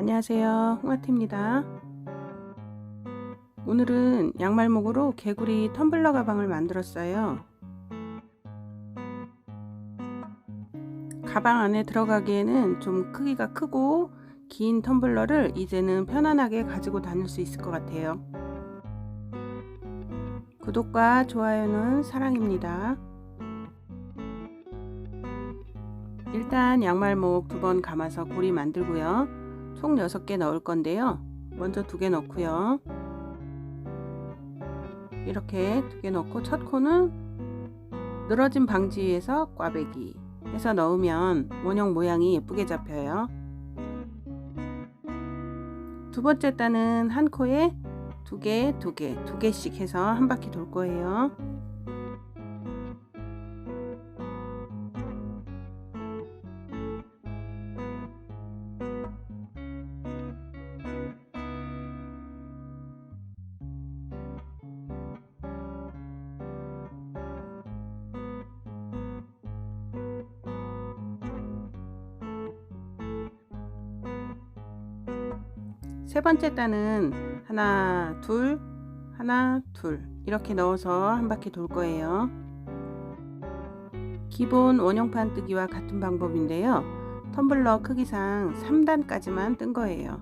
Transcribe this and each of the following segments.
안녕하세요. 홍아티입니다. 오늘은 양말목으로 개구리 텀블러 가방을 만들었어요. 가방 안에 들어가기에는 좀 크기가 크고 긴 텀블러를 이제는 편안하게 가지고 다닐 수 있을 것 같아요. 구독과 좋아요는 사랑입니다. 일단 양말목 두 번 감아서 고리 만들고요. 총 6개 넣을 건데요. 먼저 두 개 넣고요. 이렇게 두 개 넣고 첫 코는 늘어짐 방지 위해서 꽈배기 해서 넣으면 원형 모양이 예쁘게 잡혀요. 두 번째 단은 한 코에 두 개, 두 개, 두 개씩 해서 한 바퀴 돌 거예요. 세 번째 단은 하나 둘 하나 둘. 이렇게 넣어서 한 바퀴 돌 거예요. 기본 원형판 뜨기와 같은 방법인데요. 텀블러 크기상 3단까지만 뜬 거예요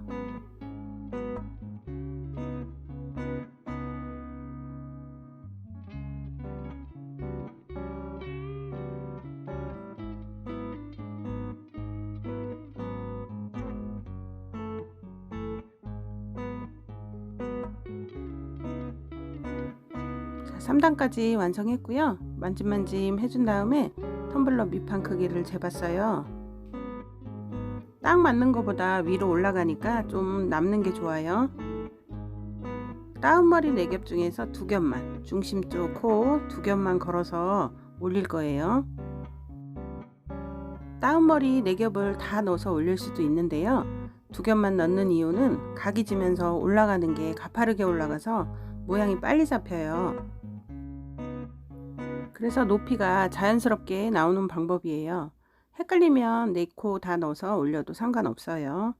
3단까지 완성했고요. 만짐만짐 해준 다음에 텀블러 밑판 크기를 재봤어요. 딱 맞는 것보다 위로 올라가니까 좀 남는 게 좋아요. 다운머리 4겹 중에서 두 겹만 중심 쪽코두 겹만 걸어서 올릴 거예요. 다운머리 4겹을 다 넣어서 올릴 수도 있는데요. 두 겹만 넣는 이유는 각이 지면서 올라가는 게 가파르게 올라가서 모양이 빨리 잡혀요. 그래서 높이가 자연스럽게 나오는 방법이에요. 헷갈리면 4코 다 넣어서 올려도 상관없어요.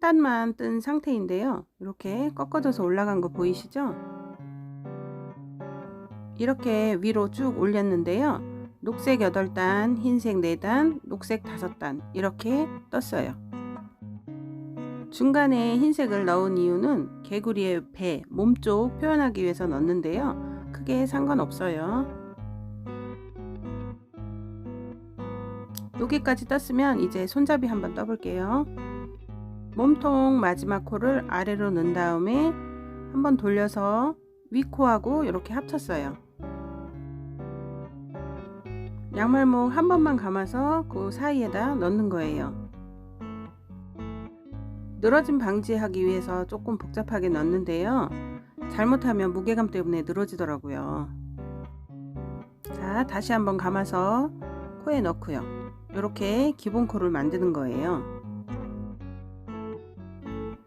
단만 뜬 상태인데요. 이렇게 꺾어져서 올라간 거 보이시죠? 이렇게 위로 쭉 올렸는데요. 녹색 8단, 흰색 4단, 녹색 5단 이렇게 떴어요. 중간에 흰색을 넣은 이유는 개구리의 배, 몸 쪽 표현하기 위해서 넣는데요. 크게 상관없어요. 여기까지 떴으면 이제 손잡이 한번 떠볼게요. 몸통 마지막 코를 아래로 넣은 다음에 한번 돌려서 위코하고 이렇게 합쳤어요. 양말목 한 번만 감아서 그 사이에다 넣는 거예요. 늘어짐 방지하기 위해서 조금 복잡하게 넣는데요. 잘못하면 무게감 때문에 늘어지더라고요. 자, 다시 한번 감아서 코에 넣고요. 이렇게 기본 코를 만드는 거예요.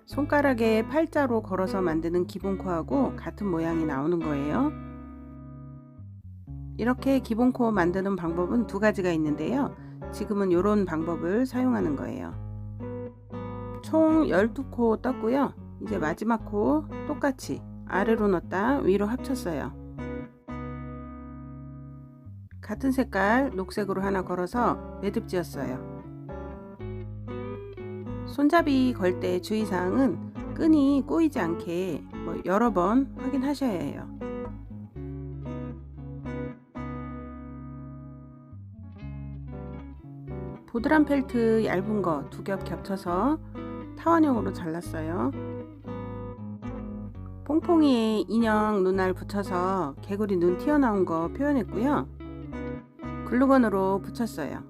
손가락에 팔자로 걸어서 만드는 기본 코하고 같은 모양이 나오는 거예요. 이렇게 기본 코 만드는 방법은 두 가지가 있는데요. 지금은 이런 방법을 사용하는 거예요. 총 12코 떴고요. 이제 마지막 코 똑같이 아래로 넣었다 위로 합쳤어요. 같은 색깔 녹색으로 하나 걸어서 매듭 지었어요. 손잡이 걸 때 주의사항은 끈이 꼬이지 않게 뭐 여러 번 확인하셔야 해요. 보드람 펠트 얇은 거 두 겹 겹쳐서 타원형으로 잘랐어요. 퐁퐁이에 인형 눈알 붙여서 개구리 눈 튀어나온 거 표현했고요. 글루건으로 붙였어요.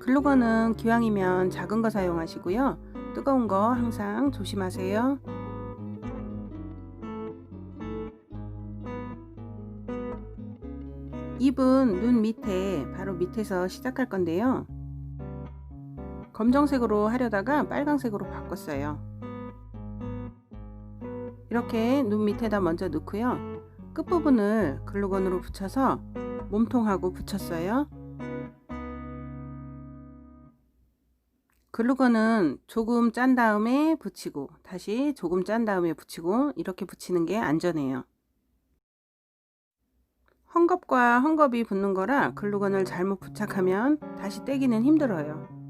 글루건은 기왕이면 작은 거 사용하시고요. 뜨거운 거 항상 조심하세요. 입은 눈 밑에 바로 밑에서 시작할 건데요. 검정색으로 하려다가 빨강색으로 바꿨어요. 이렇게 눈 밑에다 먼저 넣고요. 끝부분을 글루건으로 붙여서 몸통하고 붙였어요. 글루건은 조금 짠 다음에 붙이고 다시 조금 짠 다음에 붙이고 이렇게 붙이는 게 안전해요. 헝겊과 헝겊이 붙는 거라 글루건을 잘못 부착하면 다시 떼기는 힘들어요.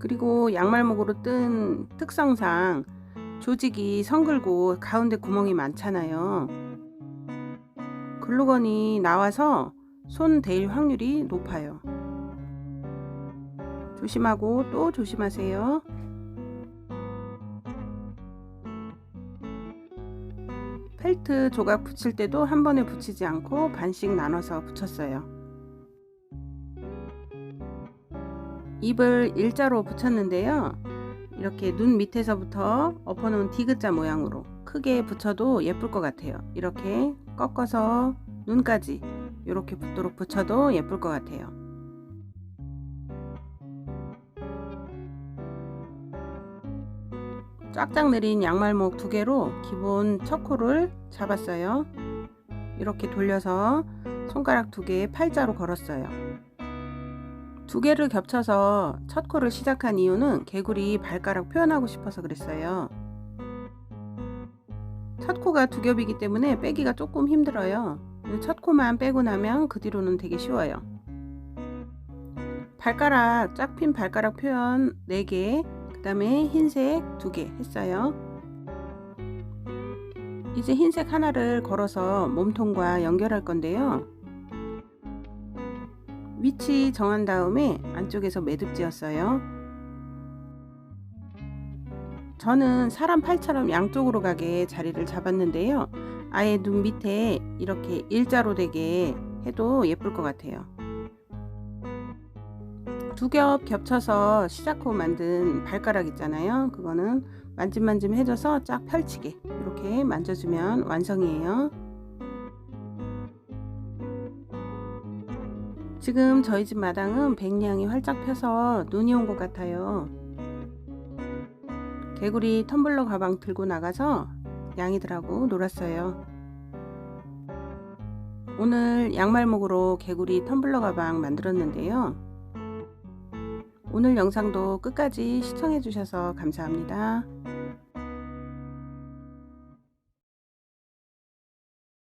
그리고 양말목으로 뜬 특성상 조직이 성글고 가운데 구멍이 많잖아요. 글루건이 나와서 손 데일 확률이 높아요. 조심하고 또 조심하세요. 펠트 조각 붙일 때도 한 번에 붙이지 않고 반씩 나눠서 붙였어요. 입을 일자로 붙였는데요. 이렇게 눈 밑에서부터 엎어놓은 디귿자 모양으로 크게 붙여도 예쁠 것 같아요. 이렇게 꺾어서 눈까지 이렇게 붙도록 붙여도 예쁠 것 같아요. 쫙쫙 내린 양말목 두 개로 기본 첫 코를 잡았어요. 이렇게 돌려서 손가락 두 개에 팔자로 걸었어요. 두 개를 겹쳐서 첫 코를 시작한 이유는 개구리 발가락 표현하고 싶어서 그랬어요. 첫 코가 두 겹이기 때문에 빼기가 조금 힘들어요. 첫 코만 빼고 나면 그 뒤로는 되게 쉬워요. 발가락, 쫙핀 발가락 표현 4개, 그 다음에 흰색 2개 했어요. 이제 흰색 하나를 걸어서 몸통과 연결할 건데요. 위치 정한 다음에 안쪽에서 매듭 지었어요. 저는 사람 팔처럼 양쪽으로 가게 자리를 잡았는데요. 아예 눈 밑에 이렇게 일자로 되게 해도 예쁠 것 같아요. 두 겹 겹쳐서 시작코 만든 발가락 있잖아요. 그거는 만짐만짐 해줘서 쫙 펼치게 이렇게 만져주면 완성이에요. 지금 저희 집 마당은 백리향이 활짝 펴서 눈이 온 것 같아요. 개구리 텀블러 가방 들고 나가서 양이들하고 놀았어요. 오늘 양말목으로 개구리 텀블러 가방 만들었는데요. 오늘 영상도 끝까지 시청해 주셔서 감사합니다.